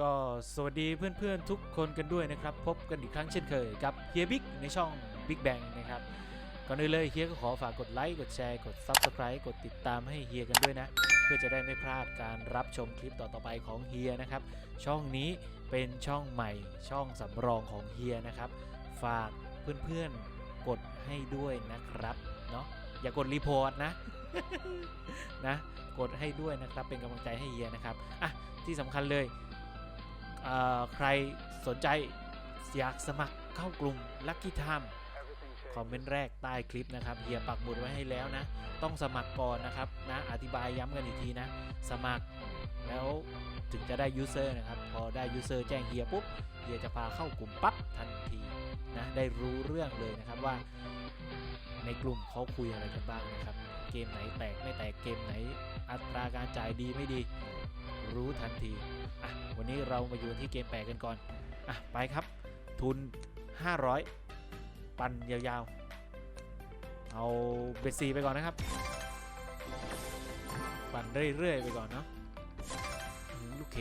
ก็สวัสดีเพื่อนๆทุกคนกันด้วยนะครับ พบกันอีกครั้งเช่นเคยกับเฮียบิ๊กในช่อง Big Bang นะครับก่อนอื่นเลยเฮียก็ขอฝากกดไลค์กดแชร์กด Subscribe กดติดตามให้เฮียกันด้วยนะ เพื่อจะได้ไม่พลาดการรับชมคลิปต่อๆไปของเฮียนะครับ ช่องนี้เป็นช่องใหม่ช่องสำรองของเฮียนะครับ ฝากเพื่อนๆกดให้ด้วยนะครับเนาะอย่ากดรีพอร์ตนะนะกดให้ด้วยนะครับเป็นกำลังใจให้เฮียนะครับอะที่สำคัญเลย ใครสนใจอยากสมัครเข้ากลุ่ม Lucky Time คอมเมนต์แรกใต้คลิปนะครับเฮียปักหมุดไว้ให้แล้วนะ ต้องสมัครก่อนนะครับนะอธิบายย้ำกันอีกทีนะ สมัครแล้วถึงจะได้ยูเซอร์นะครับ พอได้ยูเซอร์แจ้งเฮียปุ๊บเฮียจะพาเข้ากลุ่มปั๊บทันทีนะได้รู้เรื่องเลยนะครับว่า ในกลุ่มเขาคุยอะไรกันบ้างนะครับ เกมไหนแตกไม่แตกเกมไหน อัตราการจ่ายดีไม่ดี รู้ทันทีอะวันนี้เรามาอยู่ที่เกมแปลกันก่อนอะไปครับ ทุน 500 ปันยาวๆ เอาเบสซีไปก่อนนะครับ ปั่นเรื่อยๆไปก่อนเนาะอื้อหือลูกเค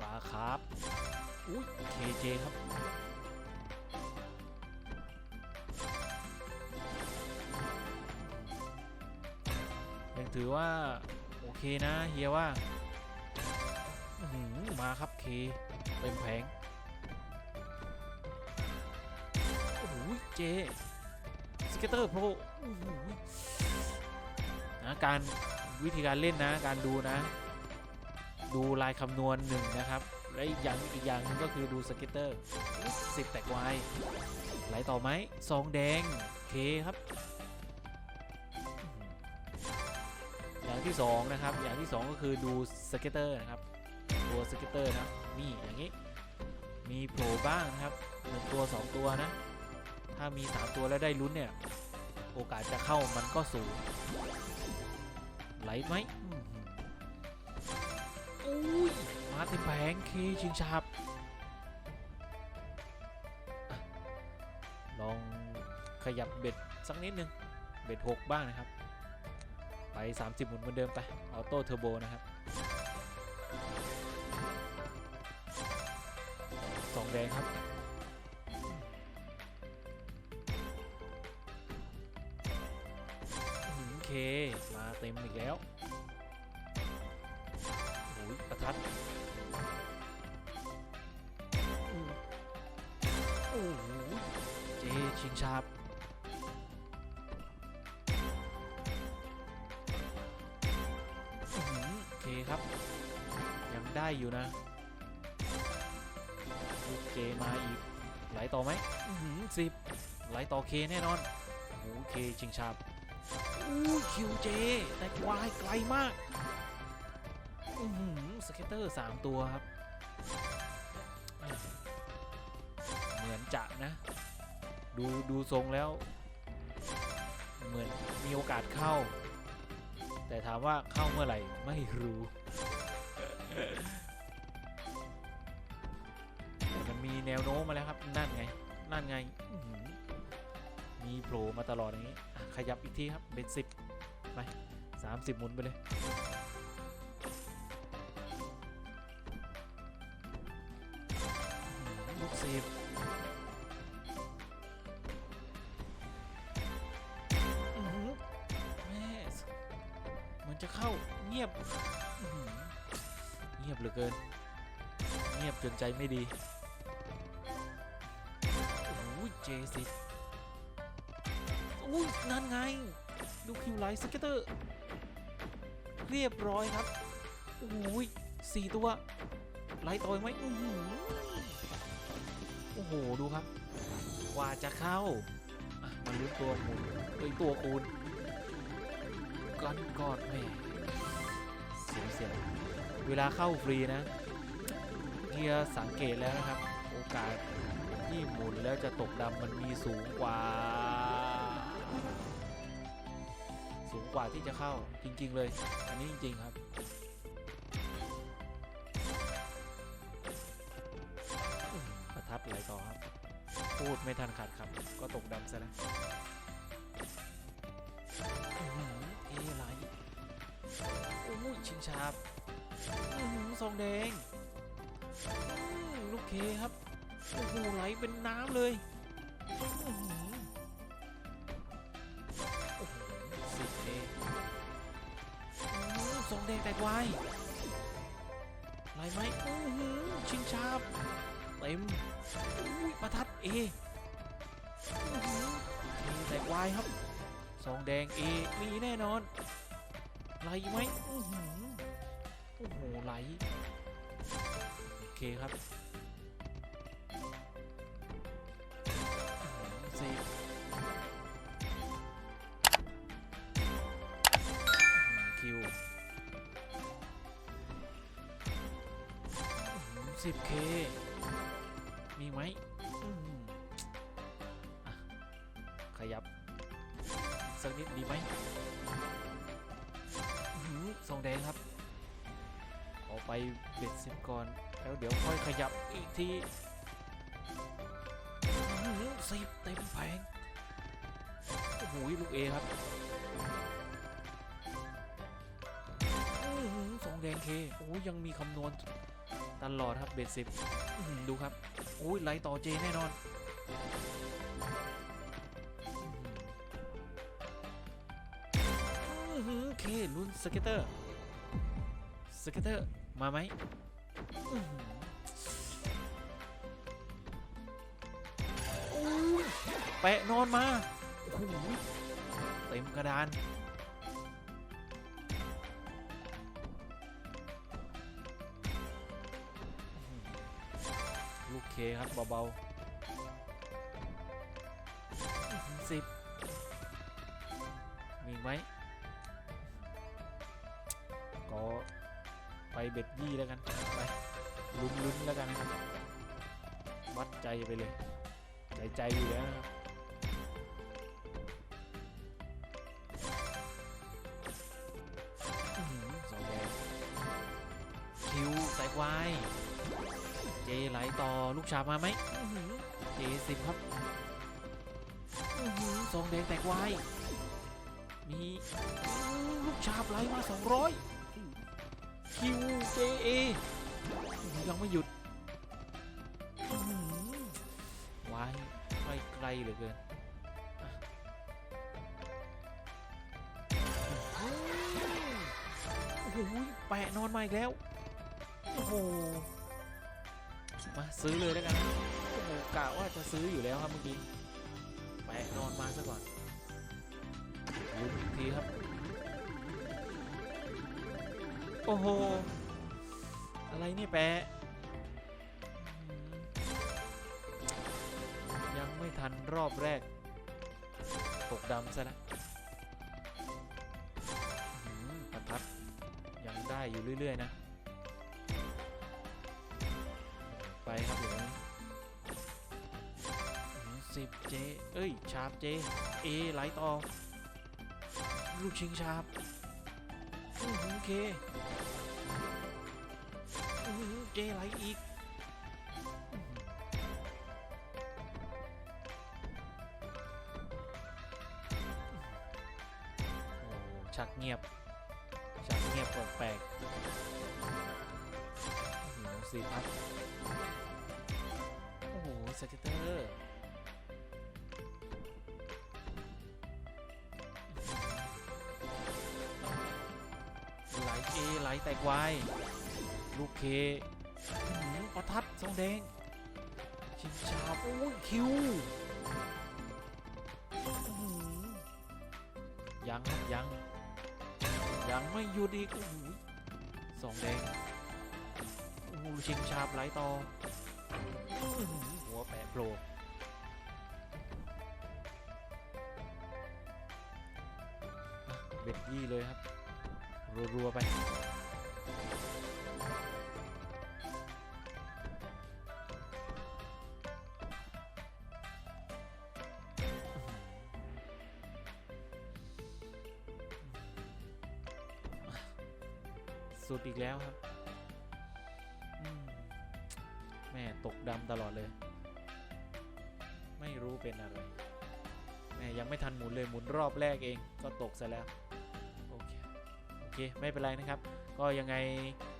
ปลาครับอุ้ยเคเจครับ ถือว่า โอเคนะเฮียว่าหือมาครับเคเต็มแผงโอ้โหเจสเกตเตอร์โปรโนะการวิธีการเล่นนะ การดูนะ ดูลายคำนวณหนึ่งนะครับ และอีกอย่างอีกอย่างนึงก็คือดูสเก็ตเตอร์สิบแตกวายไหลต่อไหมซองแดงเคครับ อย่างที่สองนะครับอย่างที่สองก็คือดูสเก็ตเตอร์นะครับตัวสเก็ตเตอร์นะนี่อย่างนี้ มีโผล่บ้างนะครับหนึ่งตัวสองตัวนะ ถ้ามีสามตัวแล้วได้ลุ้นเนี่ย โอกาสจะเข้ามันก็สูงไหลไหมอุ้ยมาเต็มแผงเคชิงชาบลองขยับเบ็ดสักนิดนึง เบ็ดหกบ้างนะครับ 30 หมุนเหมือนเดิมไปออโต้เทอร์โบนะครับสองแดงครับอื้อเค มาเต็มอีกแล้วโอ้ยประทัดโอ้โหเจชิงชาบ คครับ ยังได้อยู่นะลูกเจมาอีก ไหลต่อไหมสิบไหลต่อเคแน่นอนโอ้โหเคชิงชาบอู้คิวเจแต่วายไกลมากอือหือสเก็ตเตอร์สามตัวครับ เหมือนจะนะ ดูดูทรงแล้ว เหมือนมีโอกาสเข้า แต่ถามว่าเข้าเมื่อไหร่ไม่รู้ แต่มันมีแนวโน้มมาแล้วครับ นั่นไง นั่นไง มีโผล่มาตลอดอย่างนี้ ขยับอีกทีครับ เป็นสิบไปสามสิบหมุนไปเลยลูกสิบอื้อหือแม่มันจะเข้าเงียบ งียบเหลือเกิน เงียบจนใจไม่ดีโอ้ยเจสิอุ้ยนั่นไงดูคิวไลท์สเก็ตเตอร์ เรียบร้อยครับโอ้ยสี่ตัว ไล่ต่อยไหมอื้อโอ้โห ดูครับ กว่าจะเข้าอะมาลุ้นตัวหมุนเอ้ยตัวคูณก้อนกอดแม่เสียเสียว เวลาเข้าฟรีนะเฮียสังเกตแล้วนะครับ โอกาสที่หมุนแล้วจะตกดำมันมีสูงกว่า สูงกว่าที่จะเข้าจริง ๆ เลย อันนี้จริง ๆ ครับประทัดไหลต่อครับ พูดไม่ทันขาดคำก็ตกดำซะแล้วอื้อหือเอไหลอุ้ยชิงชาบ สอหือซองแดงอื้อลูกเคครับโอ้โหไหลเป็นน้ำเลยโอ้โหสิบเอื้อซองแดงแตกวายไหลไหมอื้อหือชิงชาบเต็มประทัดเอแตกวายครับซองแดงเอมีแน่นอนไหลไหมอ โอ้โหไหลโอเคครับสิบคิวสิบเคมีไหมขยับ สักนิดดีไหมอื้อหืองแดงครับ ไปเบ็ดสิบก่อน แล้วเดี๋ยวค่อยขยับอีกทีสิบเต็มแผงโอ้โหลูกเอครับอือหืองแดงเคโอ้ยยังมีคำนวณตลอดครับเบ็ดสิบดูครับโอ้ยไหลต่อเจแน่นอนอือเคลุ้นสเก็ตเตอร์สเก็ตเตอร์ มาไหมโอ้ยแปะนอนมาโอ้โหเต็มกระดาน ลูกเคครับเบาๆสิบมีไหม เบ็ดยี่แล้วกันไปลุ้นๆแล้วกันนะครับวัดใจไปเลย ใจใจอยู่แล้วนะครับอื้อหือสองแดงคิวใส่ควาย เจไหลต่อลูกชาบมาไหมเจสิบครับสองแดงแตกวายมีลูกชาบไหลมา200 คิวเจเอยังไม่หยุดวายไปไกลเหลือเกินโอ้โหแปะนอนมาอีกแล้ว โอ้โห มาซื้อเลยแล้วกันโอ้โหกะว่าจะซื้ออยู่แล้วครับเมื่อกี้ แปะนอนมาซะก่อนลุ้นอีกทีครับ โอ้โห อะไรเนี่ยแปะยังไม่ทันรอบแรก ตกดำซะแล้วอื้อหือประทัดยังได้อยู่เรื่อย ๆ นะ ไปครับเดี๋ยวนี้สิบเจ เอ้ย ชาบเจ เอไหลต่อ ลูกชิงชาบ อื้อเคอื้อหือเจไหลอีกโอ้ชักเงียบ ชักเงียบแปลกๆสิครับโอ้โหสเกตเตอร์ ไหลเอไหลแตกวายลูกเคประทัดทรงแดง ชิงชาโอ้ยคิวยังครับยังยังไม่หยุดอีกโอ้โหสองแดงโอ้โหชิงชาบไหลต่ออหัวแปะโผล่เบ็ดยี่เลยครับ รัวๆไปสุดอีกแล้วครับแม่ตกดำตลอดเลย ไม่รู้เป็นอะไรแม่ยังไม่ทันหมุนเลยหมุนรอบแรกเองก็ตกซะแล้ว เคไม่เป็นไรนะครับ ก็ยังไง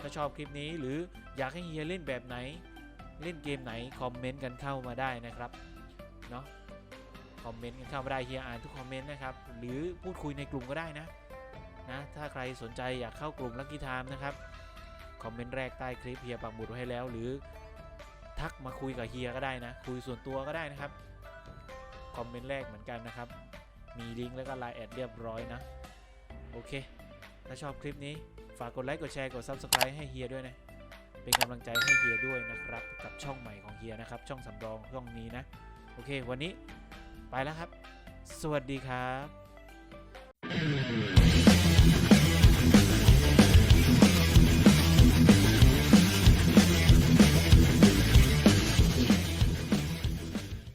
ถ้าชอบคลิปนี้ หรืออยากให้เฮียเล่นแบบไหน เล่นเกมไหนคอมเมนต์กันเข้ามาได้นะครับเนาะคอมเมนต์กันเข้ามาได้เฮียอ่านทุกคอมเมนต์นะครับหรือพูดคุยในกลุ่มก็ได้นะนะถ้าใครสนใจอยากเข้ากลุ่มลักกี้ไทม์นะครับคอมเมนต์แรกใต้คลิปเฮียปักหมุดไว้ให้แล้ว หรือทักมาคุยกับเฮียก็ได้นะ คุยส่วนตัวก็ได้นะครับคอมเมนต์แรกเหมือนกันนะครับ มีลิงก์แล้วก็ไลน์แอดเรียบร้อยนะ โอเค ถ้าชอบคลิปนี้ฝากกดไลค์กดแชร์กด Subscribe ให้เฮียด้วยนะ เป็นกำลังใจให้เฮียด้วยนะครับ กับช่องใหม่ของเฮียนะครับ ช่องสำรองช่องนี้นะ โอเค วันนี้ไปแล้วครับ สวัสดีครับ